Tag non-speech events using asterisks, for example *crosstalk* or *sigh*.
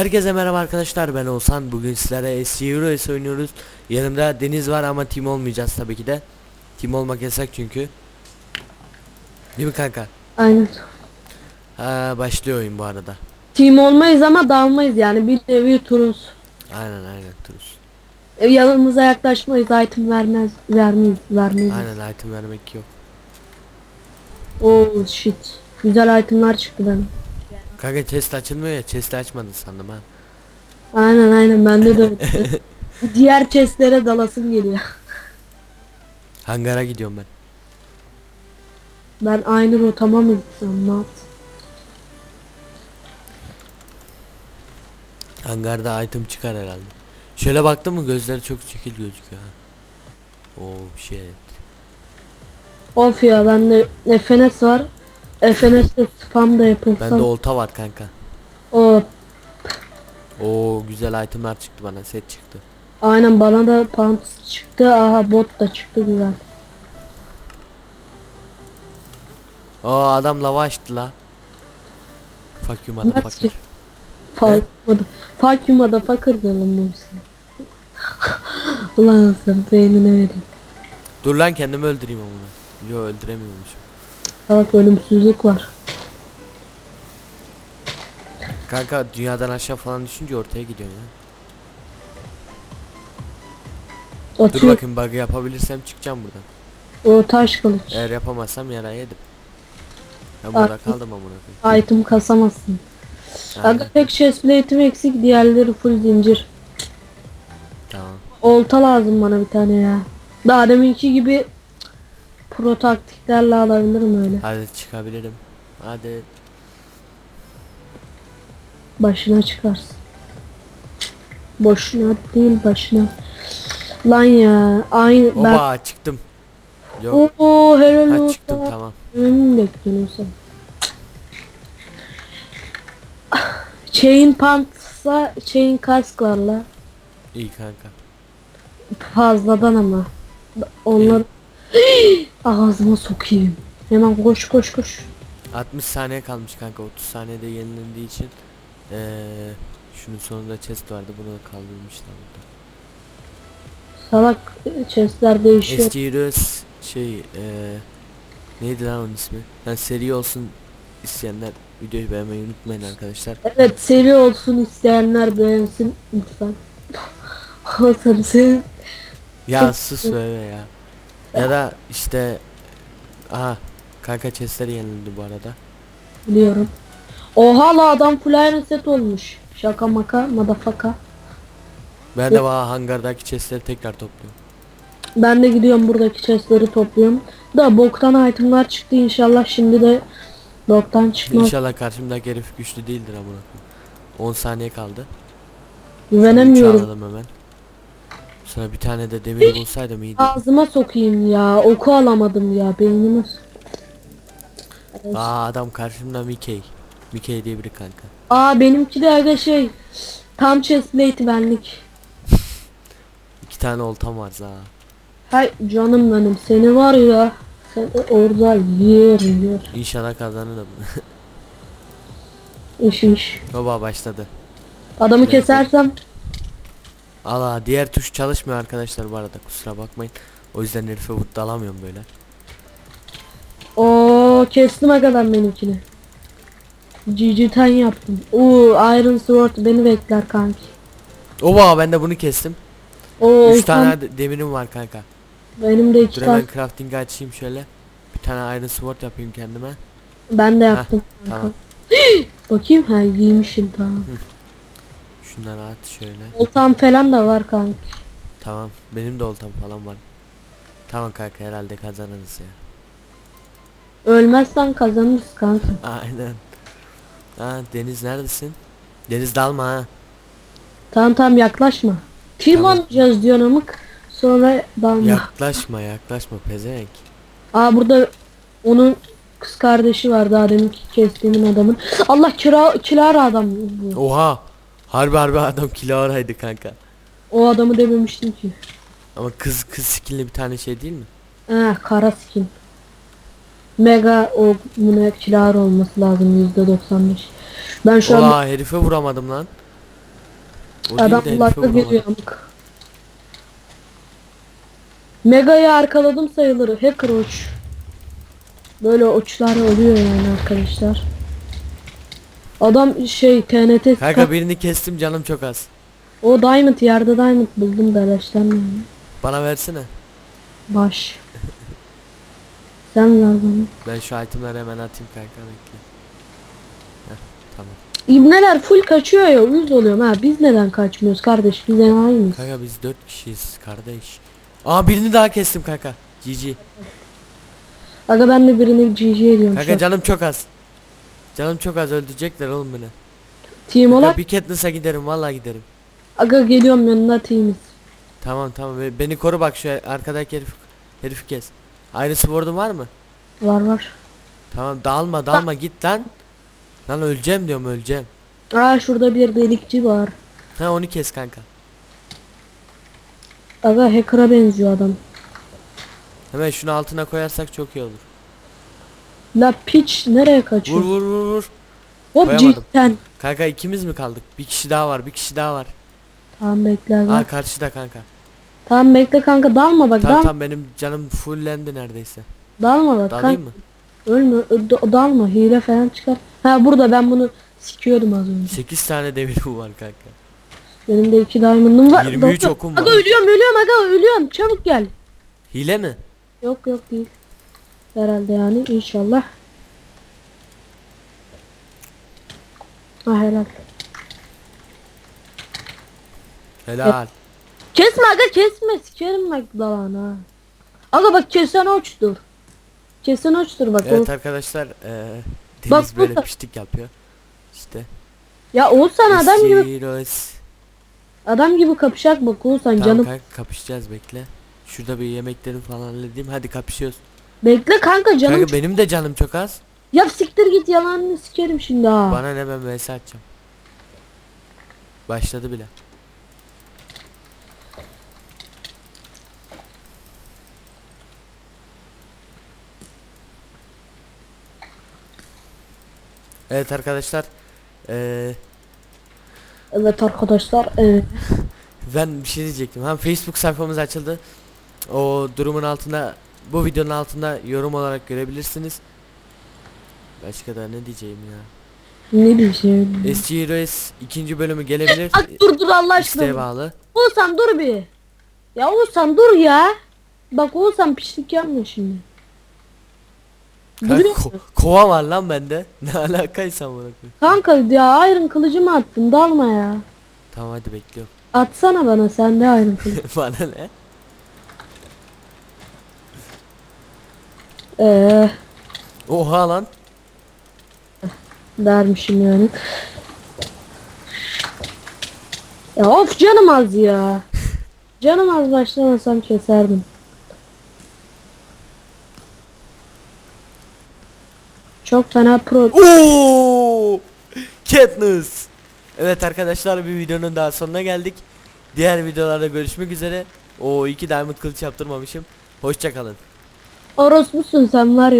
Herkese merhaba arkadaşlar ben Oğuzhan bugün sizlere SC Heroes oynuyoruz Yanımda Deniz var ama team olmayacağız tabii ki de Team olmak yasak çünkü Değil mi kanka? Aynen. Ha, başlıyor oyun bu arada Team olmayız ama dalmayız yani bir nevi turuz. Aynen aynen Turus E, Yanımıza yaklaşmayız item vermez vermeyiz vermeyiz. Aynen item vermek yok Oh shit. Güzel itemler çıktı benim. Kanka chest açılmıyor ya chest açmadın sandım ha Aynen aynen bende de öyle. *laughs* Diğer chestlere dalasım geliyor. Hangara gidiyorum ben Ben aynı rotama mı gitsem ne yapsam? Hangarda item çıkar herhalde Şöyle baktım mı gözleri çok şekil gözüküyor ha Oh shit Of ya bende FNS var. FNS'de spam da yapılsa. Bende olta var kanka O Oo güzel itemler çıktı bana set çıktı aynen bana da pants çıktı. Aha bot da çıktı güzel. Oo adam lava açtı la Fuck you motherfucker Fuck Fuck you motherfucker diyorum ben sana. *laughs* Ulan sen beynine vereyim. Dur lan kendimi öldüreyim onu. Yo öldüremiyormuşum. Salak ölümsüzlük var. Kanka dünyadan aşağı falan düşünce ortaya gidiyor ya. Dur Atıyor bakayım bug yapabilirsem çıkacağım buradan. o taş kılıç. Eğer yapamazsam yara yedim. Ben burada Artık- kaldım amına koyayım. Item kasamazsın. Aga tek chestplate'im eksik diğerleri full zincir. Tamam. Olta lazım bana bir tane ya. Daha deminki gibi pro taktiklerle alabilirim öyle. Hadi çıkabilirim. Hadi. Başına çıkarsın. Boşuna değil başına. Lan ya aynı ben Oba çıktım. Yok. Oo helal Ha olsun. çıktım tamam. Önümü bekliyorsun sen. Chain pantsa chain kasklarla İyi kanka. fazladan ama. Onlar ağzıma sokayım. Hemen koş koş koş. 60 saniye kalmış kanka. 30 saniyede yenilendiği için. Eee şunun sonunda chest vardı. Bunu da kaldırmışlar burada. Salak chestler değişiyor. Eski Heroes şey eee neydi lan onun ismi? Yani seri olsun isteyenler videoyu beğenmeyi unutmayın arkadaşlar. Evet seri olsun isteyenler beğensin lütfen. *laughs* Hasan sen Ya sus böyle ya. Ya da işte aha kanka chestleri yenildi bu arada. biliyorum. Oha la adam full set olmuş. Şaka maka madafaka. Ben de valla hangardaki chestleri tekrar topluyorum. Ben de gidiyorum buradaki chestleri topluyorum. Da boktan itemlar çıktı inşallah şimdi de boktan çıkmaz. İnşallah karşımdaki herif güçlü değildir amına koyayım. 10 saniye kaldı. Güvenemiyorum. hemen. Sonra bir tane de demir bulsaydım iyiydi. Ağzıma sokayım ya. Oku alamadım ya beynimi. Aa adam karşımda Mickey. Mickey diye biri kanka. Aa benimki de aga şey. Tam chestplate benlik. *laughs* İki tane oltam var za. Hay canım benim seni var ya. Sen orada yer yer. İnşallah kazanırım. *laughs* İş iş. Baba başladı. Adamı kesersem Allah diğer tuş çalışmıyor arkadaşlar bu arada kusura bakmayın. O yüzden herife dalamıyorum böyle. o kestim agadan benimkini. GG ten yaptım. Oo Iron Sword beni bekler kanki. Oba ben de bunu kestim. Oo 3 tane de- demirim var kanka. benim de iki Dur tane. hemen crafting'i açayım şöyle. Bir tane iron sword yapayım kendime. Ben de yaptım. kanka. Tamam. *gasps* Bakayım ha giymişim tamam. Şunları at şöyle. Oltam falan da var kanki. Tamam. Benim de oltam falan var. Tamam kanka herhalde kazanırız ya. Ölmezsen kazanırız kanka. *laughs* Aynen. Ha Deniz neredesin? Deniz dalma ha. Tamam tamam yaklaşma. Kim Tamam. olacağız diyor amık. Sonra dalma. Yaklaşma yaklaşma pezevenk. Aa burada onun kız kardeşi var daha deminki kestiğimin adamın. Allah kira kilara adam bu. Oha. Harbi harbi adam kilaraydı kanka. O adamı dememiştim ki. Ama kız kız skinli bir tane şey değil mi? Ha kara skin. Mega o buna kilar olması lazım %95. Ben şu an Oha herife vuramadım lan. O Adam değil de herife kulakta vuramadım. geliyor amk. Mega'yı arkaladım sayılır. Hacker uç. Böyle uçlar oluyor yani arkadaşlar. Adam şey TNT Kanka birini kestim canım çok az. o diamond yerde diamond buldum beleşten yani. Bana versene. Baş. *laughs* Sen ver bana. Ben şu itemleri hemen atayım kanka bekle. Heh, tamam. İbneler full kaçıyor ya uyuz oluyorum ha biz neden kaçmıyoruz kardeş biz enayiyiz. Kanka biz dört kişiyiz kardeş. Aa birini daha kestim kanka. GG. Aga ben de birini GG ediyorum Kanka an. canım çok az. Canım çok az öldürecekler oğlum beni. Team olarak bir Katniss'a giderim vallahi giderim. aga geliyorum yanına teamiz. Tamam tamam Be- beni koru bak şu arkadaki herif herifi kes. Aynı sword'un var mı? Var var. Tamam dalma dalma git lan. Lan öleceğim diyorum öleceğim. Aa şurada bir delikçi var. Ha onu kes kanka. Aga hacker'a benziyor adam. Hemen şunu altına koyarsak çok iyi olur. La piç nereye kaçıyor? Vur vur vur vur. Hop koyamadım. cidden. Kanka ikimiz mi kaldık? Bir kişi daha var bir kişi daha var. Tamam bekle aga. Aa karşıda kanka. Tamam bekle kanka dalma bak Tamam dal tamam benim canım fullendi neredeyse. dalma bak Dalayım kanka. mı? Ölme ö- da- dalma hile falan çıkar. Ha burada ben bunu sikiyordum az önce. 8 tane demirim var kanka. Benim de iki diamond'ım var. 23 Doktor- okum var. Aga ölüyorum ölüyorum aga ölüyorum çabuk gel. Hile mi? Yok yok değil. Herhalde yani inşallah. Ha helal. Helal. Kesme aga kesme sikerim bak ha. Aga bak kesen uçtur. Kesen uçtur bak Evet o. arkadaşlar Bak Deniz böyle burada. piştik yapıyor. İşte. Ya Oğuzhan adam gibi adam gibi kapışak bak Oğuzhan Tamam canım. kanka kapışacağız bekle. Şurada bir yemeklerini falan halledeyim. Hadi kapışıyoruz. Bekle kanka canım. Kanka benim de canım çok az. Ya siktir git yalanını sikerim şimdi ha. Bana ne ben vs atacağım. Başladı bile. Evet arkadaşlar. Eee Evet arkadaşlar. Evet. *laughs* ben bir şey diyecektim. Hem Facebook sayfamız açıldı. O durumun altında bu videonun altında yorum olarak görebilirsiniz. Başka da ne diyeceğim ya. Ne bir şey. SG Heroes ikinci bölümü gelebilir. Bak dur dur Allah İsteğe aşkına. bağlı. Oğuzhan dur bir. Ya Oğuzhan dur ya. Bak Oğuzhan pişlik yapma şimdi. Kanka, ko- kova var lan bende. *laughs* Ne alakaysa bunu. Kanka ya iron kılıcımı attın dalma ya. Tamam hadi bekliyorum. Atsana bana sen de iron *laughs* kılıcı. Bana ne? Eee Oha lan. dermişim yani. Ya of canım az ya. *laughs* Canım az başlamasam keserdim. Çok fena pro. Oo! Katniss. Evet arkadaşlar bir videonun daha sonuna geldik. Diğer videolarda görüşmek üzere. O iki diamond kılıç yaptırmamışım. Hoşça kalın. Orospusun sen var ya.